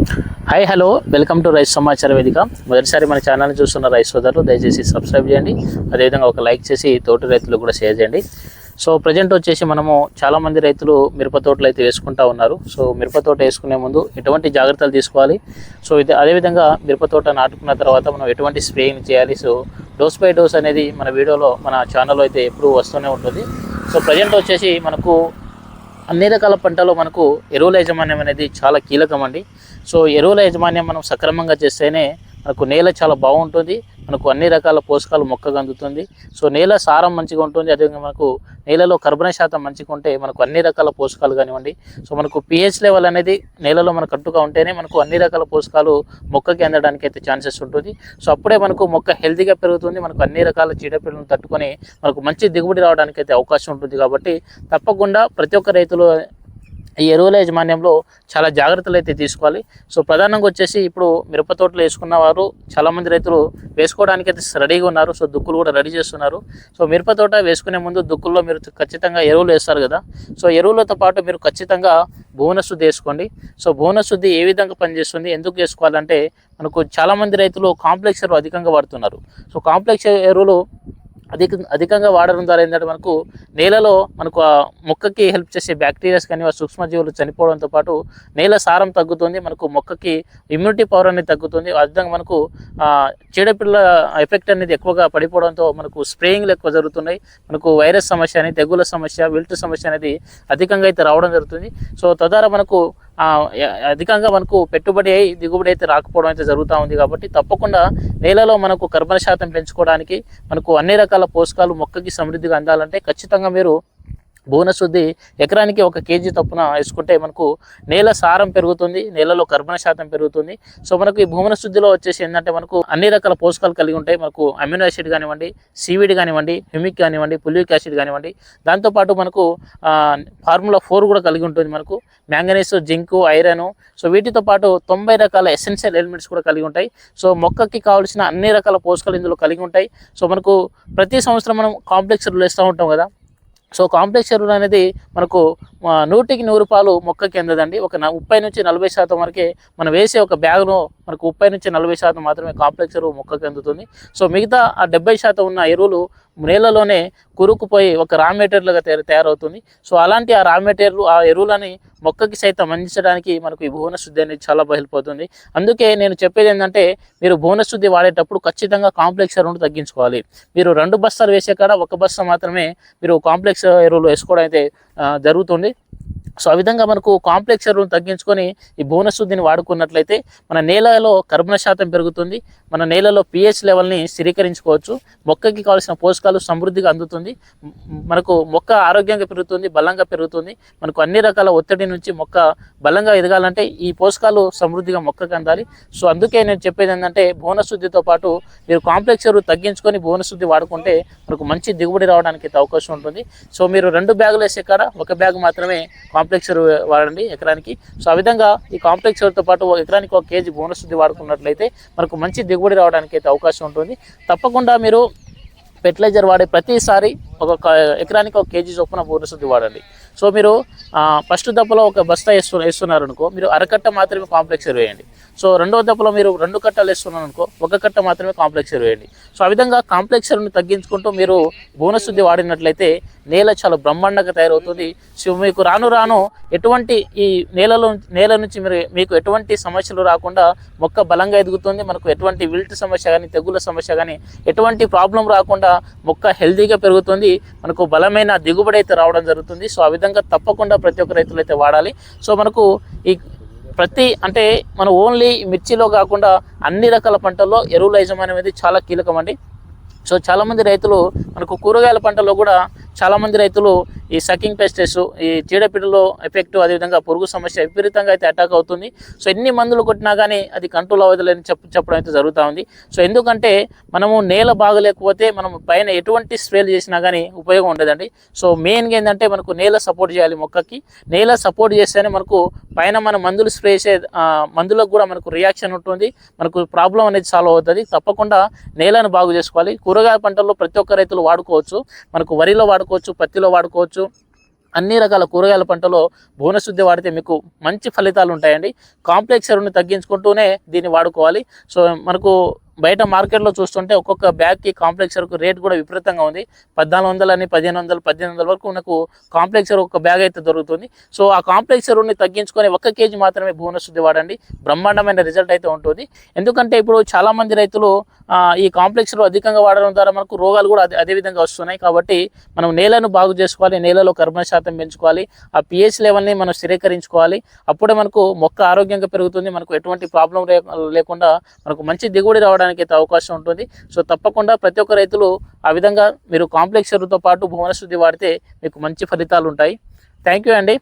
Hi hello. Welcome to rice సమాచార వేదిక. మొదటిసారి మన ఛానల్ని చూస్తున్న రైస్ సోదరులు దయచేసి సబ్స్క్రైబ్ చేయండి. అదేవిధంగా ఒక లైక్ చేసి తోటి రైతులకు కూడా షేర్ చేయండి. సో ప్రజెంట్ వచ్చేసి మనము చాలామంది రైతులు మిరప తోటలు అయితే వేసుకుంటా ఉన్నారు. సో మిరప తోట వేసుకునే ముందు ఎటువంటి జాగ్రత్తలు తీసుకోవాలి? సో ఇది అదేవిధంగా మిరప తోట నాటుకున్న తర్వాత మనం ఎటువంటి స్ప్రేయింగ్ చేయాలి? సో డోస్ బై డోస్ అనేది మన వీడియోలో మన ఛానల్లో అయితే ఎప్పుడూ వస్తూనే ఉంటుంది. సో ప్రజెంట్ వచ్చేసి మనకు అన్ని రకాల పంటలో మనకు ఎరువుల యాజమాన్యం అనేది చాలా కీలకం అండి. సో ఎరువుల యాజమాన్యం మనం సక్రమంగా చేస్తేనే మనకు నేల చాలా బాగుంటుంది. మనకు అన్ని రకాల పోషకాలు మొక్కగా అందుతుంది. సో నేల సారం మంచిగా ఉంటుంది. అదేవిధంగా మనకు నేలలో కర్బన శాతం మంచిగా ఉంటే మనకు అన్ని రకాల పోషకాలు కానివ్వండి. సో మనకు పిహెచ్ లెవెల్ అనేది నేలలో మనకు కట్టుగా ఉంటేనే మనకు అన్ని రకాల పోషకాలు మొక్కకి అందడానికి అయితే ఛాన్సెస్ ఉంటుంది. సో అప్పుడే మనకు మొక్క హెల్తీగా పెరుగుతుంది. మనకు అన్ని రకాల చీడపీడలను తట్టుకొని మనకు మంచి దిగుబడి రావడానికి అయితే అవకాశం ఉంటుంది కాబట్టి తప్పకుండా ప్రతి ఒక్క రైతులు ఈ ఎరువుల యాజమాన్యంలో చాలా జాగ్రత్తలు అయితే తీసుకోవాలి. సో ప్రధానంగా వచ్చేసి ఇప్పుడు మిరప తోటలు వేసుకున్న వారు చాలామంది రైతులు వేసుకోవడానికి అయితే రెడీగా ఉన్నారు. సో దుక్కులు కూడా రెడీ చేస్తున్నారు. సో మిరప తోట వేసుకునే ముందు దుక్కుల్లో మీరు ఖచ్చితంగా ఎరువులు వేస్తారు కదా. సో ఎరువులతో పాటు మీరు ఖచ్చితంగా భువన శుద్ధి వేసుకోండి. సో భువన శుద్ధి ఏ విధంగా పనిచేస్తుంది ఎందుకు వేసుకోవాలంటే మనకు చాలామంది రైతులు కాంప్లెక్స్ ఎరువు అధికంగా వాడుతున్నారు. సో కాంప్లెక్స్ ఎరువులు అధిక అధికంగా వాడడం ద్వారా ఏంటంటే మనకు నేలలో మనకు ఆ మొక్కకి హెల్ప్ చేసే బ్యాక్టీరియాస్ కానీ ఆ సూక్ష్మజీవులు చనిపోవడంతో పాటు నేల సారం తగ్గుతుంది మనకు మొక్కకి ఇమ్యూనిటీ పవర్ అనేది తగ్గుతుంది. అర్థంగా మనకు చీడపిల్ల ఎఫెక్ట్ అనేది ఎక్కువగా పడిపోవడంతో మనకు స్ప్రేయింగ్లు ఎక్కువ జరుగుతున్నాయి. మనకు వైరస్ సమస్య అని తెగుల సమస్య విల్ట్ సమస్య అనేది అధికంగా అయితే రావడం జరుగుతుంది. సో తద్వారా మనకు అధికంగా మనకు పెట్టుబడి అయి దిగుబడి అయితే రాకపోవడం అయితే జరుగుతూ ఉంది కాబట్టి తప్పకుండా నేలలో మనకు కర్బన శాతం పెంచుకోవడానికి మనకు అన్ని రకాల పోషకాలు మొక్కకి సమృద్ధిగా అందాలంటే ఖచ్చితంగా మీరు భువన శుద్ధి ఎకరానికి ఒక కేజీ తప్పున వేసుకుంటే మనకు నేల సారం పెరుగుతుంది నేలలో కర్బన శాతం పెరుగుతుంది. సో మనకు ఈ భువన శుద్ధిలో వచ్చేసి ఏంటంటే మనకు అన్ని రకాల పోషకాలు కలిగి ఉంటాయి. మనకు అమినో యాసిడ్ కానివ్వండి సీవిడ్ కానివ్వండి హ్యూమిక్ కానివ్వండి పులివిక్ యాసిడ్ కానివ్వండి. దాంతోపాటు మనకు ఫార్ములా ఫోర్ కూడా కలిగి ఉంటుంది మనకు. Manganese zinc iron. సో వీటితో పాటు తొంభై రకాల ఎసెన్షియల్ ఎలిమెంట్స్ కూడా కలిగి ఉంటాయి. సో మొక్కకి కావాల్సిన అన్ని రకాల పోషకాలు ఇందులో కలిగి ఉంటాయి. సో మనకు ప్రతి సంవత్సరం మనం కాంప్లెక్స్ వేస్తూ ఉంటాం కదా. సో కాంప్లెక్స్ ఎరువులు అనేది మనకు నూటికి నూరు పాలు మొక్కకి అందదండి. ఒక ముప్పై నుంచి నలభై శాతం వరకే మనం వేసే ఒక బ్యాగ్ను మనకు ముప్పై నుంచి నలభై శాతం మాత్రమే కాంప్లెక్స్ ఎరువు మొక్కకి అందుతుంది. సో మిగతా ఆ డెబ్బై శాతం ఉన్న ఎరువులు నేలలోనే కురుకుపోయి ఒక రా మెటీరియల్గా తయారు తయారవుతుంది. సో అలాంటి ఆ రా మెటీరియల్ ఆ ఎరువులని మొక్కకి సైతం అందించడానికి మనకు ఈ భువన శుద్ధి అనేది చాలా బయలుపోతుంది అవుతుంది అందుకే నేను చెప్పేది ఏంటంటే మీరు భువన శుద్ధి వాడేటప్పుడు ఖచ్చితంగా కాంప్లెక్స్ ఎరువును తగ్గించుకోవాలి. మీరు రెండు బస్తాలు వేసే కాడ ఒక బస్తా మాత్రమే మీరు కాంప్లెక్స్ ఎరువులు వేసుకోవడం అయితే జరుగుతుంది. సో ఆ విధంగా మనకు కాంప్లెక్స్ ఎరువును తగ్గించుకొని ఈ బోనస్ దీన్ని వాడుకున్నట్లయితే మన నేలలో కర్బన శాతం పెరుగుతుంది. మన నేలలో పిహెచ్ లెవెల్ని స్థిరీకరించుకోవచ్చు. మొక్కకి కావాల్సిన పోషకాలు సమృద్ధిగా అందుతుంది. మనకు మొక్క ఆరోగ్యంగా పెరుగుతుంది బలంగా పెరుగుతుంది. మనకు అన్ని రకాల ఒత్తిడి నుంచి మొక్క బలంగా ఎదగాలంటే ఈ పోషకాలు సమృద్ధిగా మొక్కకి అందాలి. సో అందుకే నేను చెప్పేది ఏంటంటే భువనశుద్ధితో పాటు మీరు కాంప్లెక్స్ ఎరువు తగ్గించుకొని భువనశుద్ధి వాడుకుంటే మనకు మంచి దిగుబడి రావడానికి అయితే అవకాశం ఉంటుంది. సో మీరు రెండు బ్యాగులు వేసే కాడ ఒక బ్యాగ్ మాత్రమే కాంప్లెక్స్ వాడండి ఎకరానికి. సో ఆ విధంగా ఈ కాంప్లెక్స్ ఎరువుతో పాటు ఒక ఎకరానికి ఒక కేజీ బోనస్ శుద్ధి వాడుకున్నట్లయితే మనకు మంచి దిగుబడి రావడానికి అయితే అవకాశం ఉంటుంది. తప్పకుండా మీరు ఫెర్టిలైజర్ వాడే ప్రతిసారి ఒక ఎకరానికి ఒక కేజీ చొప్పున బోనశుద్ధి వాడండి. సో మీరు ఫస్ట్ దప్పలో ఒక బస్తా వేస్తు వేస్తున్నారు అనుకో మీరు అరకట్ట మాత్రమే కాంప్లెక్స్ వేయండి. సో రెండో దెబ్బలో మీరు రెండు కట్టలు వేస్తున్నాను అనుకో ఒక కట్ట మాత్రమే కాంప్లెక్స్ వేయండి. సో ఆ విధంగా కాంప్లెక్సర్ని తగ్గించుకుంటూ మీరు భువనశుద్ధి శుద్ధి వాడినట్లయితే నేల చాలా బ్రహ్మాండంగా తయారవుతుంది. సో మీకు రాను రాను ఎటువంటి ఈ నేలలో నేల నుంచి మీరు మీకు ఎటువంటి సమస్యలు రాకుండా మొక్క బలంగా ఎదుగుతుంది. మనకు ఎటువంటి విల్ట్ సమస్య కానీ తెగుల సమస్య కానీ ఎటువంటి ప్రాబ్లం రాకుండా మొక్క హెల్తీగా పెరుగుతుంది. మనకు బలమైన దిగుబడి అయితే రావడం జరుగుతుంది. సో ఆ విధంగా తప్పకుండా ప్రతి ఒక్క రైతులు అయితే వాడాలి. సో మనకు ఈ ప్రతి అంటే మనం ఓన్లీ మిర్చిలో కాకుండా అన్ని రకాల పంటల్లో ఎరువుల యజమాన్యం అనేది చాలా కీలకం అండి. సో చాలామంది రైతులు మనకు కూరగాయల పంటలో కూడా చాలామంది రైతులు ఈ సకింగ్ పెస్టెస్ ఈ చీడపీడలో ఎఫెక్ట్ అదేవిధంగా పురుగు సమస్య విపరీతంగా అయితే అటాక్ అవుతుంది. సో ఎన్ని మందులు కొట్టినా కానీ అది కంట్రోల్ అవ్వదులేని చెప్ప చెప్పడం అయితే జరుగుతూ ఉంది. సో ఎందుకంటే మనము నేల బాగలేకపోతే మనం పైన ఎటువంటి స్ప్రేలు చేసినా కానీ ఉపయోగం ఉండదండి. సో మెయిన్గా ఏంటంటే మనకు నేల సపోర్ట్ చేయాలి మొక్కకి. నేల సపోర్ట్ చేస్తేనే మనకు పైన మన మందులు స్ప్రే చేసే మందులకు కూడా మనకు రియాక్షన్ ఉంటుంది. మనకు ప్రాబ్లం అనేది సాల్వ్ అవుతుంది. తప్పకుండా నేలను బాగు చేసుకోవాలి. కూరగాయ పంటల్లో ప్రతి ఒక్క రైతులు వాడుకోవచ్చు. మనకు వరిలో వాడుకోవచ్చు పత్తిలో వాడుకోవచ్చు. అన్ని రకాల కూరగాయల పంటలో భువనశుద్ధి వాడితే మీకు మంచి ఫలితాలు ఉంటాయండి. కాంప్లెక్స్ ఎరువుని తగ్గించుకుంటూనే దీన్ని వాడుకోవాలి. సో మనకు బయట మార్కెట్లో చూస్తుంటే ఒక్కొక్క బ్యాగ్కి కాంప్లెక్స్ రేట్ కూడా విపరీతంగా ఉంది. పద్నాలుగు వందలు అని పదిహేను వందలు పద్దెనిమిది వందల వరకు మనకు కాంప్లెక్స్ ఎరువు ఒక బ్యాగ్ అయితే దొరుకుతుంది. సో ఆ కాంప్లెక్స్ ఎరువుని తగ్గించుకొని ఒక్క కేజీ మాత్రమే భువనశుద్ధి వాడండి. బ్రహ్మాండమైన రిజల్ట్ అయితే ఉంటుంది. ఎందుకంటే ఇప్పుడు చాలామంది రైతులు ఈ కాంప్లెక్స్ ఎరువు అధికంగా వాడడం ద్వారా మనకు రోగాలు కూడా అదే అదే విధంగా వస్తున్నాయి. కాబట్టి మనం నేలను బాగు చేసుకోవాలి నేలలో కర్బన శాతం పెంచుకోవాలి ఆ పిహెచ్ లెవెల్ని మనం స్థిరీకరించుకోవాలి. అప్పుడే మనకు మొక్క ఆరోగ్యంగా పెరుగుతుంది. మనకు ఎటువంటి ప్రాబ్లం లేకుండా మనకు మంచి దిగుబడి రావడానికి అయితే అవకాశం ఉంటుంది. సో తప్పకుండా ప్రతి ఒక్క రైతులు ఆ విధంగా మీరు కాంప్లెక్స్ ఎరువుతో పాటు భువనశుద్ధి వాడితే మీకు మంచి ఫలితాలు ఉంటాయి థ్యాంక్ యూ అండి.